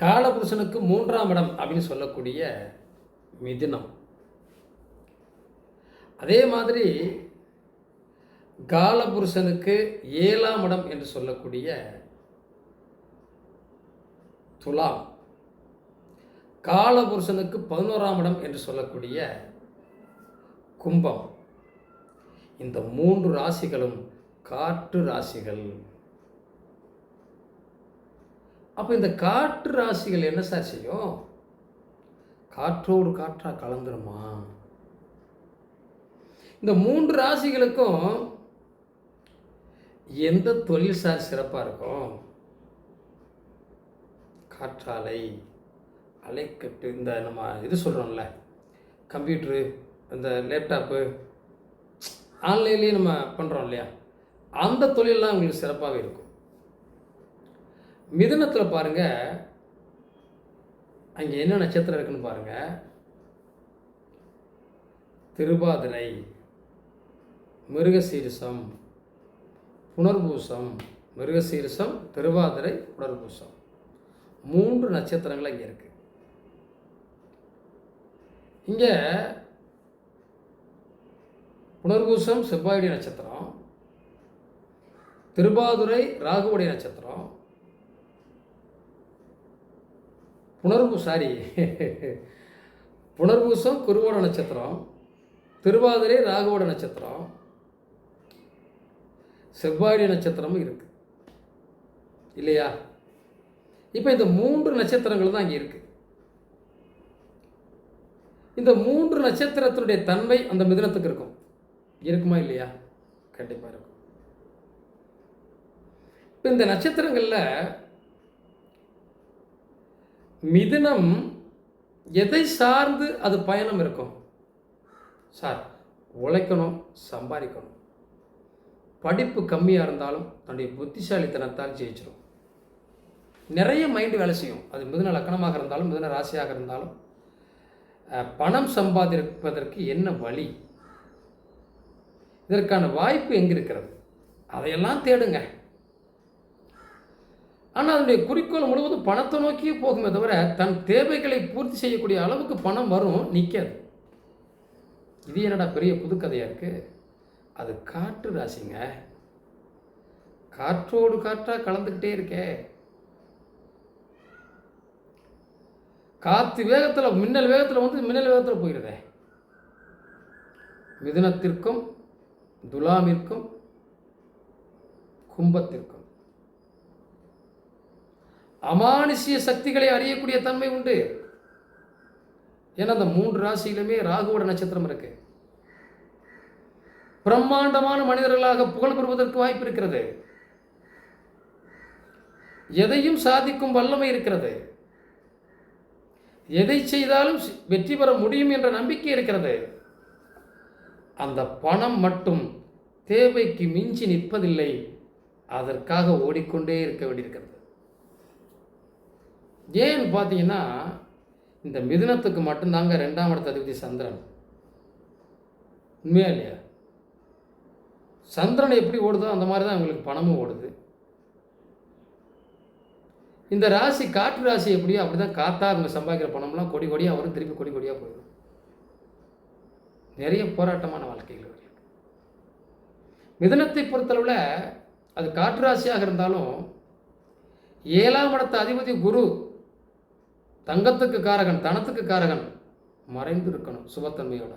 காலபுருஷனுக்கு மூன்றாம் இடம் அப்படின்னு சொல்லக்கூடிய மிதுனம். அதே மாதிரி காலபுருஷனுக்கு ஏழாம் இடம் என்று சொல்லக்கூடிய துலாம். காலபுருஷனுக்கு பதினோராம் இடம் என்று சொல்லக்கூடிய கும்பம். இந்த மூன்று ராசிகளும் காற்று ராசிகள். அப்போ இந்த காற்று ராசிகள் என்ன சார் செய்யும்? காற்றோடு காற்றாக கலந்துருமா? இந்த மூன்று ராசிகளுக்கும் எந்த தொழில் சார் சிறப்பாக இருக்கும்? காற்றாலை அலைக்கட்டு இந்த நம்ம இது சொல்கிறோம்ல கம்ப்யூட்ரு இந்த லேப்டாப்பு ஆன்லைன்லேயே நம்ம பண்ணுறோம் இல்லையா? அந்த தொழிலெலாம் உங்களுக்கு சிறப்பாகவே இருக்கும். மிதுனத்தில் பாருங்கள் அங்கே என்ன நட்சத்திரம் இருக்குன்னு பாருங்கள் திருபாதிரை மிருகசீரிசம் புனர்பூசம் மிருகசீரிசம் திருவாதிரை புனர்பூசம். மூன்று நட்சத்திரங்கள் இங்கே இருக்குது இங்கே புனர்பூசம் செவ்வாயுடைய நட்சத்திரம் திருபாதுரை ராகுவுடைய நட்சத்திரம் புனர்பூ சாரி புனர்பூசம் குருவோட நட்சத்திரம் திருவாதிரை ராகுவோட நட்சத்திரம் செவ்வாயுடைய நட்சத்திரமும் இருக்குது இல்லையா? இப்போ இந்த மூன்று நட்சத்திரங்கள் தான் அங்கே இருக்குது இந்த மூன்று நட்சத்திரத்தினுடைய தன்மை அந்த மிதனத்துக்கு இருக்கும். இருக்குமா இல்லையா? கண்டிப்பாக இருக்கும். இப்போ இந்த நட்சத்திரங்களில் மிதுனம் எதை சார்ந்து அது பயணம் இருக்கும்? சார் உழைக்கணும் சம்பாதிக்கணும். படிப்பு கம்மியாக இருந்தாலும் தன்னுடைய புத்திசாலித்தனத்தால் ஜெயிச்சிடும் நிறைய மைண்டு வேலை செய்யும். அது மிதுன லக்கணமாக இருந்தாலும் மிதுன ராசியாக இருந்தாலும் பணம் சம்பாதிப்பதற்கு என்ன வழி? இதற்கான வாய்ப்பு எங்கே இருக்கிறது அதையெல்லாம் தேடுங்க. ஆனால் அதனுடைய குறிக்கோள் முழுவதும் பணத்தை நோக்கியே போகுமே தவிர தன் தேவைகளை பூர்த்தி செய்யக்கூடிய அளவுக்கு பணம் வரும் நிற்காது இது என்னடா பெரிய புதுக்கதையாக இருக்குது அது காற்று ராசிங்க. காற்றோடு காற்றாக கலந்துக்கிட்டே இருக்கே. காற்று வேகத்தில் மின்னல் வேகத்தில் வந்து மின்னல் வேகத்தில் போயிடுதே மிதுனத்திற்கும் துலாமிற்கும் கும்பத்திற்கும். அமானுஷ்ய சக்திகளை அறியக்கூடிய தன்மை உண்டு. ஏன்னா அந்த மூன்று ராசியிலுமே ராகுவோட நட்சத்திரம் இருக்கு. பிரம்மாண்டமான மனிதர்களாக புகழ் பெறுவதற்கு வாய்ப்பு இருக்கிறது. எதையும் சாதிக்கும் வல்லமை இருக்கிறது. எதை செய்தாலும் வெற்றி பெற முடியும் என்ற நம்பிக்கை இருக்கிறது. அந்த பணம் மட்டும் தேவைக்கு மிஞ்சி நிற்பதில்லை. அதற்காக ஓடிக்கொண்டே இருக்க வேண்டியிருக்கிறது. ஏன்னு பார்த்தீங்கன்னா இந்த மிதுனத்துக்கு மட்டும்தாங்க ரெண்டாம் இடத்த அதிபதி சந்திரன். உண்மையா இல்லையா? சந்திரன் எப்படி ஓடுதோ அந்த மாதிரி தான் அவங்களுக்கு பணமும் ஓடுது. இந்த ராசி காற்று ராசி எப்படியோ அப்படி தான் காத்தா அவங்க சம்பாதிக்கிற பணம்லாம் கொடி கொடியாக வரும் திருப்பி கொடி கொடியாக போயிடும். நிறைய போராட்டமான வாழ்க்கைகள் இருக்கு மிதனத்தை பொறுத்தளவில் அது காற்று ராசியாக இருந்தாலும் ஏழாம் இடத்த அதிபதி குரு தங்கத்துக்கு காரகன் தனத்துக்கு காரகன் மறைந்து இருக்கணும் சுபத்தன்மையோட.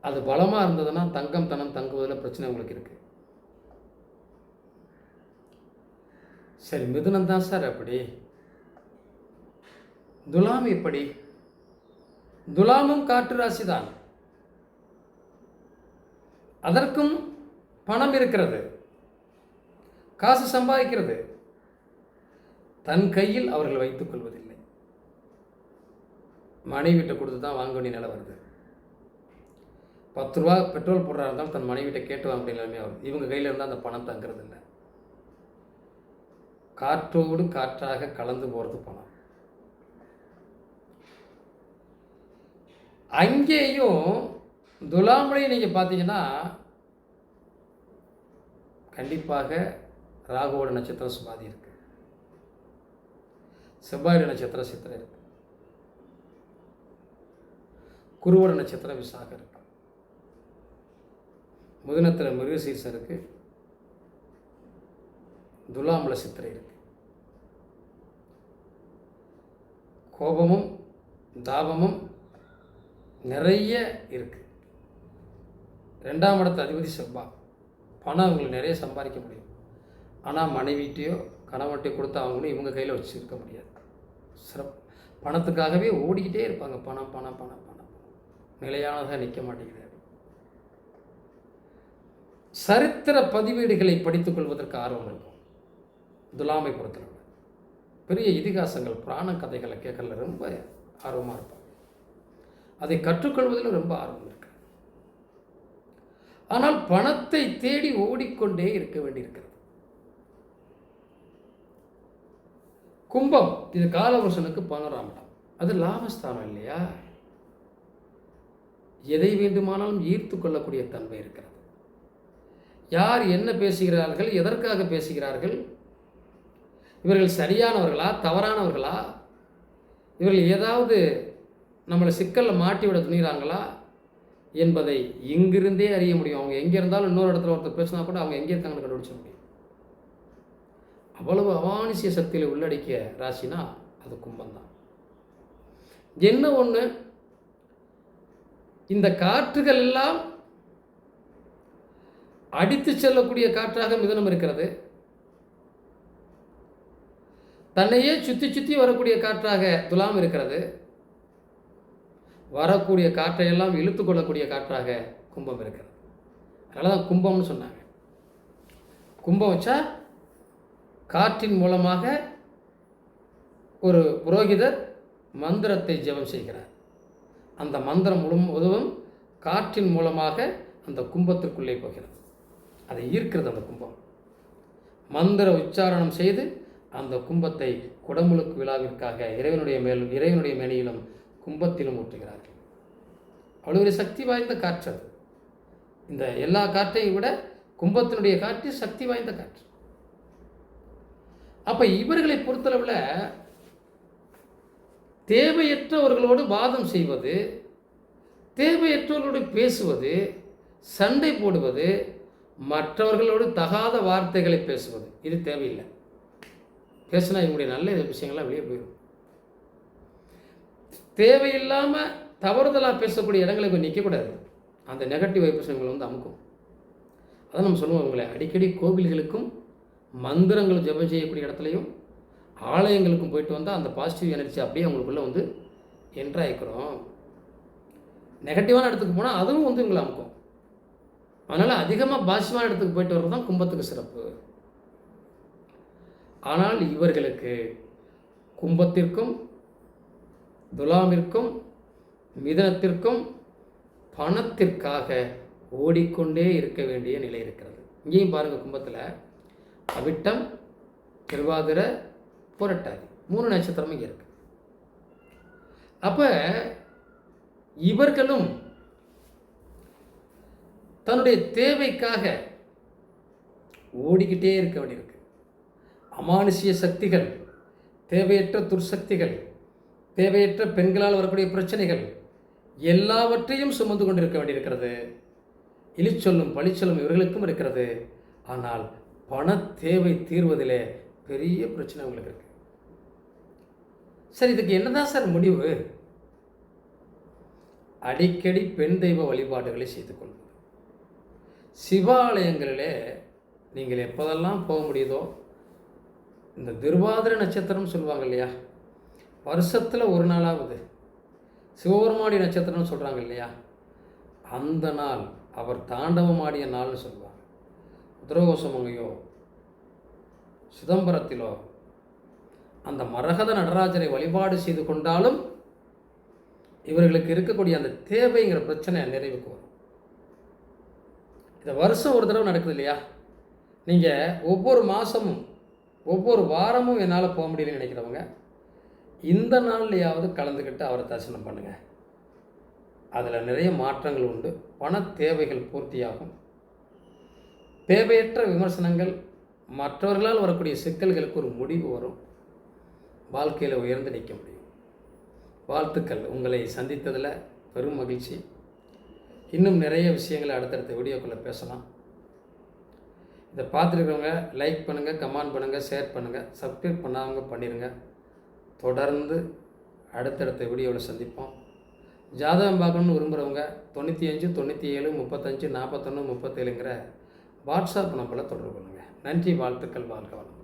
அது பலமாக இருந்ததுன்னா தங்கம் தனம் தங்குவதில் பிரச்சனை உங்களுக்கு இருக்கு. சரி மிதுனம் தான் சார் அப்படி. துலாம் எப்படி? துலாமும் காற்று ராசி தான் அதற்கும் பணம் இருக்கிறது. காசு சம்பாதிக்கிறது. தன் கையில் அவர்கள் வைத்துக் கொள்வதில்லை. மனைவிட்ட கொடுத்து தான் வாங்க வேண்டிய நிலை வருது. பத்து ரூபா பெட்ரோல் போடுறா இருந்தாலும் தன் மனைவிட்ட கேட்டு வாங்க வேண்டிய நிலைமையாக வருது. இவங்க கையில் இருந்தால் அந்த பணம் தங்குறது இல்லை. காற்றோடு காற்றாக கலந்து போகிறது பணம். அங்கேயும் துலாமலையும் நீங்கள் பார்த்தீங்கன்னா கண்டிப்பாக ராகுவோட நட்சத்திரம் சுபாதி இருக்குது செவ்வாயோட நட்சத்திரம் சித்திரை இருக்குது குருவோட நட்சத்திரம் விசாகம் இருக்கு. முதனத்தில் மிருகசீர்ஷம் இருக்கு துலாமல சித்திரை இருக்கு. கோபமும் தாபமும் நிறைய இருக்கு. ரெண்டாம் இடத்து அதிபதி செவ்வா பணம் அவங்களுக்கு நிறைய சம்பாதிக்க முடியும். ஆனால் மனைவிட்டையோ கணவன்ட்டையோ கொடுத்து அவங்களும் இவங்க கையில் வச்சுருக்க முடியாது. சிறப்பு பணத்துக்காகவே ஓடிக்கிட்டே இருப்பாங்க. பணம் பணம் பணம் பணம். நிலையானதாக நிற்க மாட்டேங்கிறார் சரித்திர பதிவேடுகளை படித்துக் கொள்வதற்கு ஆர்வம் இருக்கும். துலாமை பொறுத்தளவு பெரிய இதிகாசங்கள் புராண கதைகளை கேட்கல ரொம்ப ஆர்வமாக இருப்பாங்க. அதை கற்றுக்கொள்வதில் ரொம்ப ஆர்வம் இருக்கு. ஆனால் பணத்தை தேடி ஓடிக்கொண்டே இருக்க வேண்டியிருக்கிறது. கும்பம் இது காலவர்ஷனுக்கு பன்னெண்டாம் அது லாபஸ்தானம் இல்லையா? எதை வேண்டுமானாலும் ஈர்த்து கொள்ளக்கூடிய தன்மை இருக்கிறது. யார் என்ன பேசுகிறார்கள் எதற்காக பேசுகிறார்கள் இவர்கள் சரியானவர்களா தவறானவர்களா இவர்கள் ஏதாவது நம்மளை சிக்கலில் மாட்டி விட துணிகிறாங்களா என்பதை இங்கிருந்தே அறிய முடியும். அவங்க எங்கே இருந்தாலும் இன்னொரு இடத்துல ஒருத்தர் பேசினா கூட அவங்க எங்கே இருக்காங்கன்னு கண்டுபிடிச்ச முடியும். அவ்வளவு அவானிசிய சக்தியில் உள்ளடக்கிய ராசினா அது கும்பம்தான். என்ன ஒன்று இந்த காற்றுகள் எல்லாம் அடித்து செல்லக்கூடிய காற்றாக மிதனம் இருக்கிறது. தன்னையே சுற்றி சுற்றி வரக்கூடிய காற்றாக துலாம் இருக்கிறது. வரக்கூடிய காற்றையெல்லாம் இழுத்து கொள்ளக்கூடிய காற்றாக கும்பம் இருக்கிறது. அதனால தான் கும்பம்னு சொன்னாங்க. கும்பம் வச்சா காற்றின் மூலமாக ஒரு புரோகிதர் மந்திரத்தை ஜெபம் செய்கிறார். அந்த மந்திரம் முழுவதும் காற்றின் மூலமாக அந்த கும்பத்திற்குள்ளே போகிறது. அதை ஈர்க்கிறது அந்த கும்பம். மந்திர உச்சாரணம் செய்து அந்த கும்பத்தை குடமுழுக்கு விழாவிற்காக இறைவனுடைய மேலும் இறைவனுடைய மேனியிலும் கும்பத்திலும் ஊற்றுகிறார்கள். அவ்வளோ ஒரு சக்தி வாய்ந்த காற்று அது. இந்த எல்லா காற்றையும் விட கும்பத்தினுடைய காற்று சக்தி வாய்ந்த காற்று. அப்போ இவர்களை பொறுத்தளவில் தேவையற்றவர்களோடு வாதம் செய்வது தேவையற்றவர்களோடு பேசுவது சண்டை போடுவது மற்றவர்களோடு தகாத வார்த்தைகளை பேசுவது இது தேவையில்லை. பேசினா இவங்களுடைய நல்ல விஷயங்கள்லாம் வெளியே போயிடும் தேவையில்லாமல் தவறுதலாக பேசக்கூடிய இடங்களை போய் நிற்கக்கூடாது அந்த நெகட்டிவ் வைப்ரேஷன்களை வந்து அமுக்கும். அதை நம்ம சொல்லுவோம் உங்களை அடிக்கடி கோவில்களுக்கும் மந்திரங்கள் ஜெபம் செய்யக்கூடிய இடத்துலையும் ஆலயங்களுக்கும் போயிட்டு வந்தால் அந்த பாசிட்டிவ் எனர்ஜி அப்படியே அவங்களுக்குள்ளே வந்து என்ட்ராயிக்கிறோம் நெகட்டிவான இடத்துக்கு போனால் அதுவும் வந்து உங்களை அமுக்கும். அதனால் அதிகமாக பாசிட்டிவான இடத்துக்கு போயிட்டு வர்றது தான் கும்பத்துக்கு சிறப்பு. ஆனால் இவர்களுக்கு கும்பத்திற்கும் துலாமிற்கும் மிதனத்திற்கும் பணத்திற்காக ஓடிக்கொண்டே இருக்க வேண்டிய நிலை இருக்கிறது. இங்கேயும் பாருங்கள் கும்பத்தில் அவிட்டம் திருவாதிரை புரட்டாதி. மூணு நட்சத்திரமும் இங்கே இருக்கு. அப்போ இவர்களும் தன்னுடைய தேவைக்காக ஓடிக்கிட்டே இருக்க வேண்டியிருக்கு. அமானுஷிய சக்திகள் தேவையற்ற துர்சக்திகள் தேவையற்ற பெண்களால் வரக்கூடிய பிரச்சனைகள் எல்லாவற்றையும் சுமந்து கொண்டிருக்க வேண்டியிருக்கிறது. இழிச்சொல்லும் பழிச்சொல்லும் இவர்களுக்கும் இருக்கிறது. ஆனால் பண தேவை தீர்வதிலே பெரிய பிரச்சனை உங்களுக்கு இருக்கு. சார் இதுக்கு என்னதான் சார் முடிவு? அடிக்கடி பெண் தெய்வ வழிபாடுகளை செய்து கொள்வது. சிவாலயங்களிலே நீங்கள் எப்போதெல்லாம் போக முடியுதோ இந்த திருவாதிர நட்சத்திரம் சொல்லுவாங்க இல்லையா? வருஷத்தில் ஒரு நாளாவது. சிவபெருமாடி நட்சத்திரம்னு சொல்கிறாங்க இல்லையா? அந்த நாள் அவர் தாண்டவம் ஆடிய நாள்னு சொல்லுவாங்க. உத்தரகோசமங்கையோ சிதம்பரத்திலோ அந்த மரகத நடராஜரை வழிபாடு செய்து கொண்டாலும் இவர்களுக்கு இருக்கக்கூடிய அந்த தேவைங்கிற பிரச்சனை நிறைவுக்கு வரும். இந்த வருஷம் ஒரு தடவை நடக்குது இல்லையா? நீங்கள் ஒவ்வொரு மாதமும் ஒவ்வொரு வாரமும் என்னால் போக முடியலன்னு நினைக்கிறவங்க இந்த நாள்லையாவது கலந்துக்கிட்டு அவரை தரிசனம் பண்ணுங்கள் அதில் நிறைய மாற்றங்கள் உண்டு. பண தேவைகள் பூர்த்தியாகும். தேவையற்ற விமர்சனங்கள் மற்றவர்களால் வரக்கூடிய சிக்கல்களுக்கு ஒரு முடிவு வரும். வாழ்க்கையில் உயர்ந்து நிற்க முடியும். வாழ்த்துக்கள். உங்களை சந்தித்ததில் பெரும் மகிழ்ச்சி. இன்னும் நிறைய விஷயங்களை அடுத்தடுத்த வீடியோக்குள்ளே பேசலாம். இதை பார்த்துருக்கவங்க லைக் பண்ணுங்கள் கமெண்ட் பண்ணுங்கள் ஷேர் பண்ணுங்கள் சப்ஸ்கிரைப் பண்ணாதவங்க பண்ணிடுங்க தொடர்ந்து அடுத்தடுத்த வீடியோவில் சந்திப்போம். ஜாதகம் பார்க்கணுன்னு விரும்புகிறவங்க தொண்ணூற்றி அஞ்சு தொண்ணூற்றி ஏழு முப்பத்தஞ்சு நாற்பத்தொன்று முப்பத்தேழுங்கிற வாட்ஸ்அப் நம்பரில் தொடர்பு கொள்ளுங்கள் நன்றி வாழ்த்துக்கள் வாழ்க வளம்